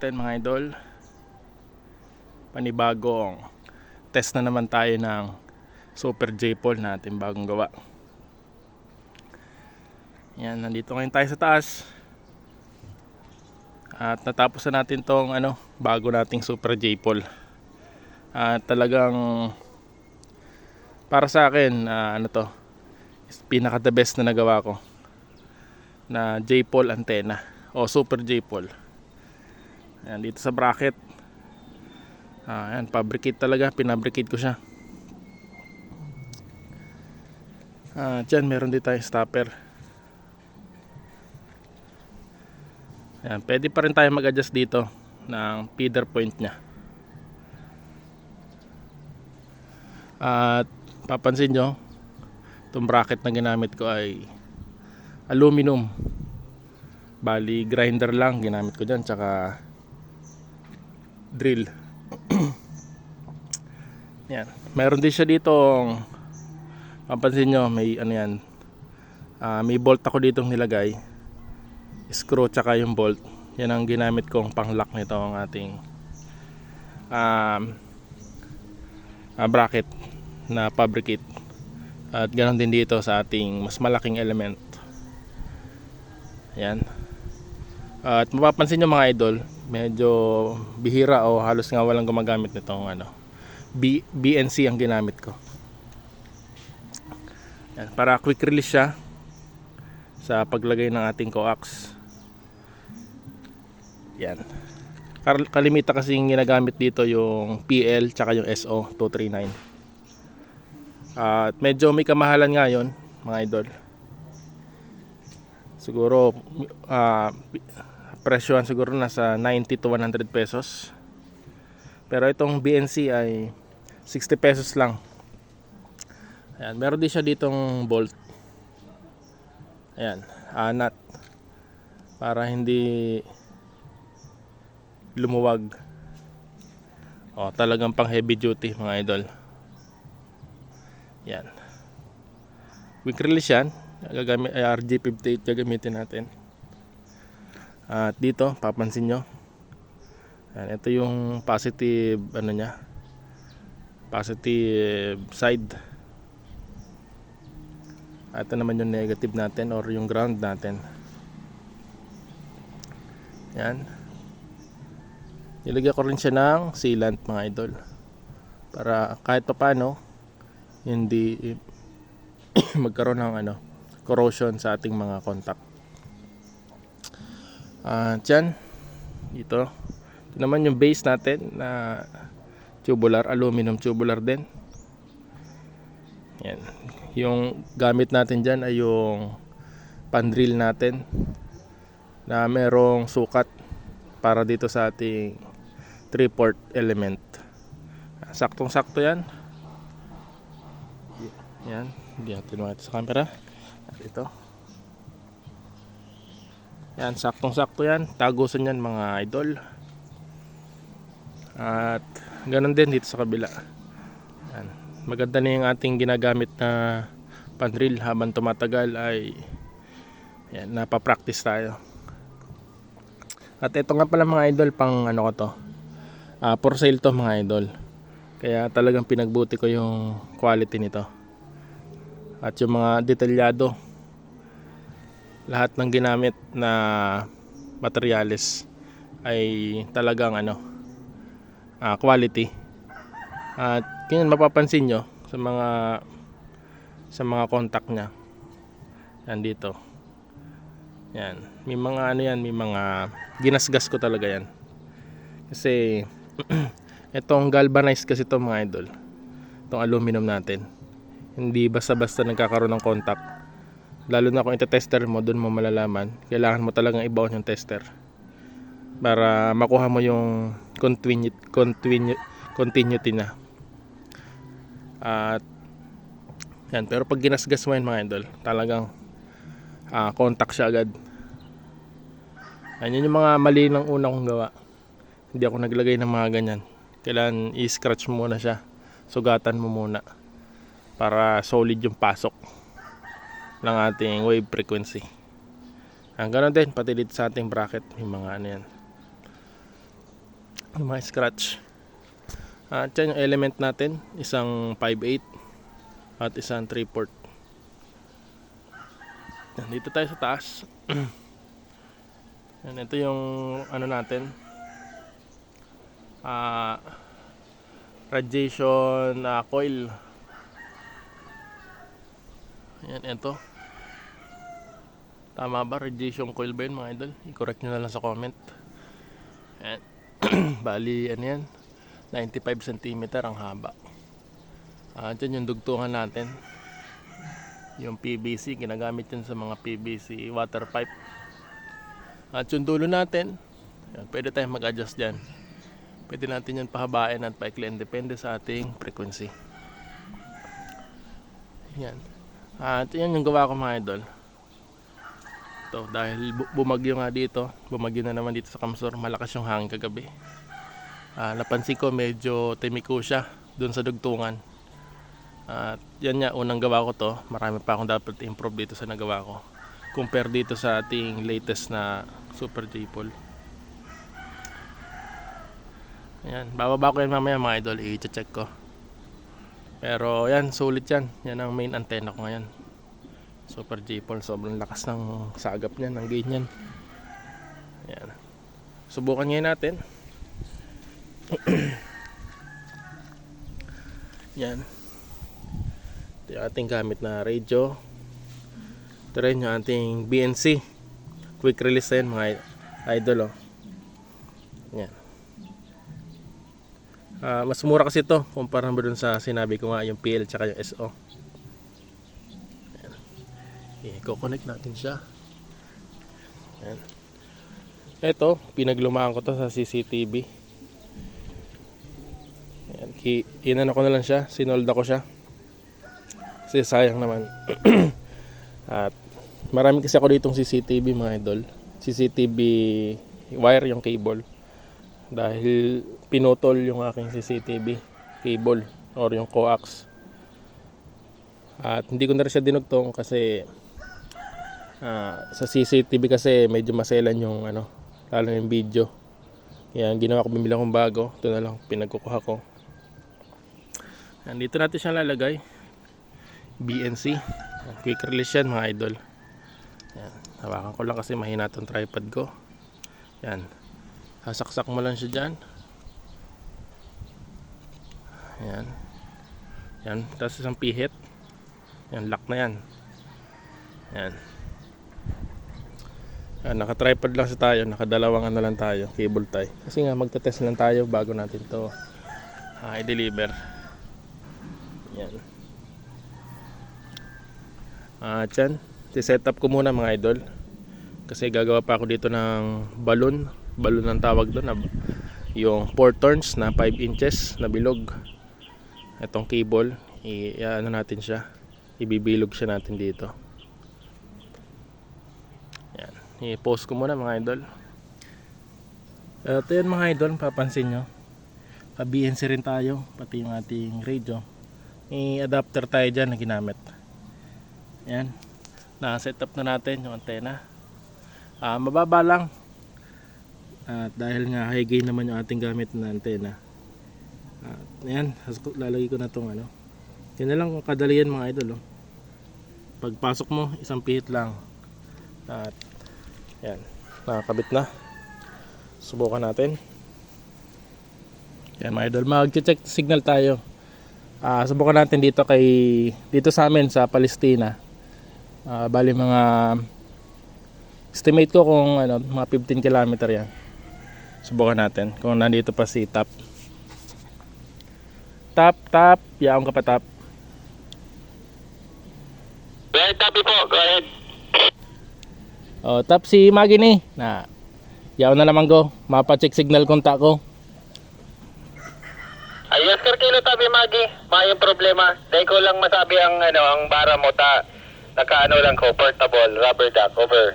natin mga idol. Panibagong Test na naman tayo ng Super J-Pole natin bagong gawa. Yan, nandito ngayon tayo sa taas. At natapos na natin tong ano, bago nating Super J-Pole At talagang Para sa akin, ah, ano to Pinaka the best na nagawa ko. Na J-Pole antenna o Super J-Pole Ayan, dito sa bracket. Ah, ayan, fabricate talaga. Pinabricate ko siya. Ah, dyan, meron din tayong stopper. Ayan, pwede pa rin tayo mag-adjust dito ng feeder point niya. At papansin nyo, itong bracket na ginamit ko ay aluminum. Bali, grinder lang ginamit ko dyan, tsaka drill. yan. Meron din siya dito mapansin nyo, may ano yan. ah, may bolt ako dito nilagay. Screw tsaka yung bolt. Yan ang ginamit kong pang-lock nito ang ating um, ah, bracket na fabricate. At ganoon din dito sa ating mas malaking element. Yan. At mapapansin nyo mga idol, medyo bihira o halos nga walang gumagamit nitong ano, B, BNC ang ginamit ko. Yan, para quick release siya sa paglagay ng ating coax. Yan. Kalimita kasi yung ginagamit dito yung PL tsaka yung SO 239. At medyo may kamahalan ngayon mga idol. Siguro ah presyohan siguro nasa 90 to 100 pesos. Pero itong BNC ay 60 pesos lang. Ayan, meron din siya ditong bolt. Ayan, anat. Para hindi lumuwag. O, talagang pang heavy duty mga idol. Yan. Quick release yan. Gagamit, ay, RG58 gagamitin natin. At dito, papansin nyo. Yan, ito yung positive, ano niya. Positive side. At ito naman yung negative natin or yung ground natin. Yan. Nilagyan ko rin siya ng sealant mga idol. Para kahit pa paano, hindi magkaroon ng ano, corrosion sa ating mga contact. Ah, dyan. Dito. Ito naman yung base natin na tubular, aluminum tubular din. Yan. Yung gamit natin dyan ay yung pandrill natin na merong sukat para dito sa ating 3-port element. Saktong-sakto yan. Yan. Hindi natin makita sa camera. Ito. Yan, saktong-sakto yan. Tagusan yan mga idol. At ganun din dito sa kabila. Yan. Maganda na yung ating ginagamit na pandrill habang tumatagal ay yan, napapractice tayo. At ito nga pala mga idol pang ano ko to. Ah, for sale to mga idol. Kaya talagang pinagbuti ko yung quality nito. At yung mga detalyado lahat ng ginamit na materyales ay talagang ano ah, quality. At yun mapapansin nyo sa mga sa mga contact nya yan dito yan. May mga ano yan may mga ginasgas ko talaga yan. Kasi itong galvanized kasi to mga idol. Itong aluminum natin. Hindi basta basta nagkakaroon ng contact lalo na kung ito-tester mo, doon mo malalaman. Kailangan mo talagang ibaon yung tester. Para makuha mo yung continu- continu- continuity na. At yan, pero pag ginasgas mo yun mga idol, talagang ah, contact siya agad. Yan yun yung mga mali ng una kong gawa. Hindi ako naglagay ng mga ganyan. Kailangan i-scratch mo muna siya. Sugatan mo muna. Para solid yung pasok ng ating wave frequency. Ang ganoon din, pati dito sa ating bracket, may mga ano yan. Yung mga scratch. At yan yung element natin. Isang 5.8 at isang 3 port. Yan, Dito tayo sa taas. Yan, ito yung ano natin. Ah radiation ah, coil. Yan, ito. Tama ba? Radiation coil ba yun mga idol? I-correct nyo na lang sa comment. Yan. Bali, ano yan? 95 cm ang haba. Ah, dyan yung dugtungan natin. Yung PVC, ginagamit yan sa mga PVC water pipe. At yung dulo natin, yan, pwede tayong mag-adjust dyan. Pwede natin yan pahabain at paikliin. Depende sa ating frequency. Yan. At yan yung gawa ko mga idol. Ito, dahil bu- bumagyo nga dito, bumagyo na naman dito sa Kamsor, malakas yung hangin kagabi. Ah, napansin ko medyo timiko siya doon sa dugtungan. At yan nga, unang gawa ko to. Marami pa akong dapat improve dito sa nagawa ko. Compare dito sa ating latest na Super J-Pole. Ayan, bababa ko yan mamaya mga idol, i-check ko. Pero yan, sulit yan. Yan ang main antenna ko ngayon. Super J-Pole, sobrang lakas ng sagap niyan, ng gain niyan. Ayan. Subukan ngayon natin. yan. Ito yung ating gamit na radio. Ito rin yung ating BNC. Quick release na yan mga idol. Oh. Yan. Ah, mas mura kasi ito kumpara mo dun sa sinabi ko nga yung PL tsaka yung SO. Ayan. I-connect natin siya. Ayan. Ito, pinaglumaan ko to sa CCTV. Ayan, ki inano ko na lang siya, sinolda ko siya. Kasi sayang naman. At marami kasi ako ditong CCTV mga idol. CCTV wire yung cable dahil pinutol yung aking CCTV cable or yung coax at hindi ko na rin siya dinugtong kasi ah, sa CCTV kasi medyo maselan yung ano lalo yung video kaya ginawa ko bumili akong bago ito na lang pinagkukuha ko Yan, dito natin siya lalagay BNC Yan, quick release yan mga idol yan, hawakan ko lang kasi mahina tong tripod ko yan Sasaksak mo lang siya dyan. Ayan. Yan. Tapos isang pihit. Yan. Lock na yan. Yan. Yan. Naka-tripod lang sa tayo. Nakadalawang ano lang tayo. Cable tie. Kasi nga magte-test lang tayo bago natin to ah, i-deliver. Yan. At yan. set up ko muna mga idol. Kasi gagawa pa ako dito ng balloon balon ng tawag doon na yung 4 turns na 5 inches na bilog itong cable i ano natin siya ibibilog siya natin dito i-post ko muna mga idol ito yan mga idol papansin nyo pa BNC rin tayo pati yung ating radio may adapter tayo dyan na ginamit yan na set up na natin yung antena ah mababa lang at dahil nga high gain naman yung ating gamit na antena. At ayan, lalagay ko na tong ano. Yan na lang kadali yan mga idol. Oh. Pagpasok mo, isang pihit lang. At yan, nakakabit na. Subukan natin. Yan mga idol, mag-check signal tayo. Ah, subukan natin dito kay dito sa amin sa Palestina. Ah, bali mga estimate ko kung ano, mga 15 kilometer yan. Subukan natin kung nandito pa si Tap. Tap, Tap. Yaong ka pa. Go ahead, copy po. Go ahead. Oh, Tap si Maggie ni. Na. Yaw na naman ko. Mapa-check signal kontak ko. Ayos, sir, kilo tabi, Magi. Mayong problema. Dahil ko lang masabi ang, ano, ang bara mo ta. Nakaano lang ko, portable, rubber duck, over.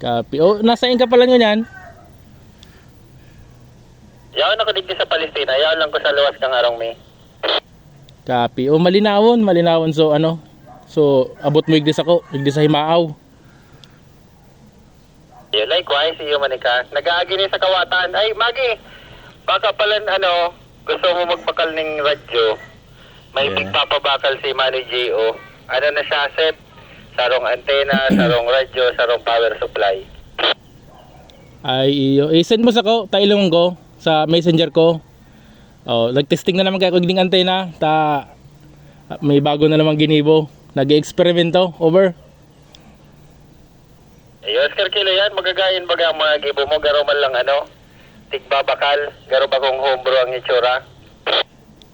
Copy. Oh, nasa ka pala nyo yan? Yaon ako dito sa Palestina. Yaon lang ko sa luwas ng arong may. Copy. Oh, malinawon. Malinawon. So, ano? So, abot mo igdis ako. Igdis sa himaaw. Yeah, likewise, iyo manika. Nag-aagi ni sa kawatan. Ay, Magi, baka pala ano, gusto mo magpakal ng radyo. May Yeah. pagpapabakal si Manny J.O. Ano na siya, set? Sarong antena, sarong radyo, sarong power supply. Ay iyo. I-send mo sa ko, tailong ko sa messenger ko. Oh, nag-testing na naman kaya kung antena. Ta may bago na naman ginibo. Nag-eksperimento. Over. Eh, Oscar Kilo yan, magagayin baga mga gibo mo, garo man lang ano, tigbabakal, garo ba kung homebrew ang itsura.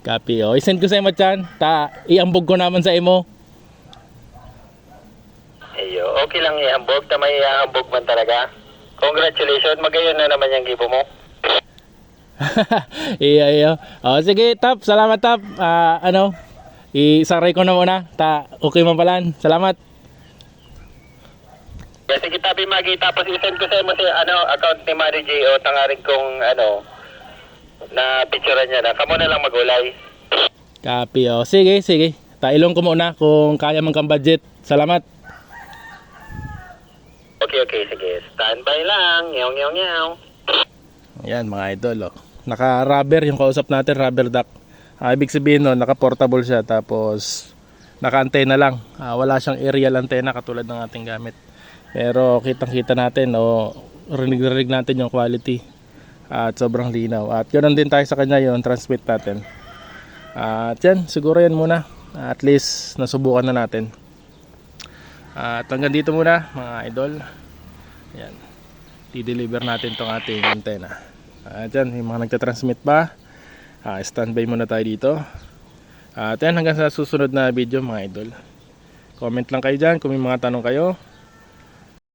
Copy. Oh, i-send ko sa imo chan. Ta iambog ko naman sa imo. Ayo, okay lang ihambog, ta may ihambog man talaga. Congratulations, magayon na naman yung gibo mo. iya iya. Oh, sige, Tap. Salamat, Tap. Ah, ano? Isaray ko na muna. Ta, okay man palan. Salamat. Kasi kita magi tapos i-send ko sa mo si ano, account ni Mari J o tangarin kong ano, na picturean niya na. Kamo na lang magulay. Copy. Oh, sige, sige. Tailong ko muna kung kaya man kang budget. Salamat. Okay, okay, sige. Standby lang. Nyaw, nyaw, nyaw. Ayan mga idol oh. Naka-rubber yung kausap natin, rubber duck. Ah, ibig sabihin no, naka-portable siya tapos naka-antena lang. Ah, wala siyang aerial antenna katulad ng ating gamit. Pero kitang-kita natin o rinig-rinig natin yung quality at sobrang linaw. At ganoon din tayo sa kanya yung transmit natin. At yan, siguro yan muna. At least nasubukan na natin. At hanggang dito muna mga idol. Yan i-deliver natin tong ating antena. At yan, yung mga nagtatransmit pa, ah, standby muna tayo dito. At yan, hanggang sa susunod na video mga idol. Comment lang kayo dyan kung may mga tanong kayo.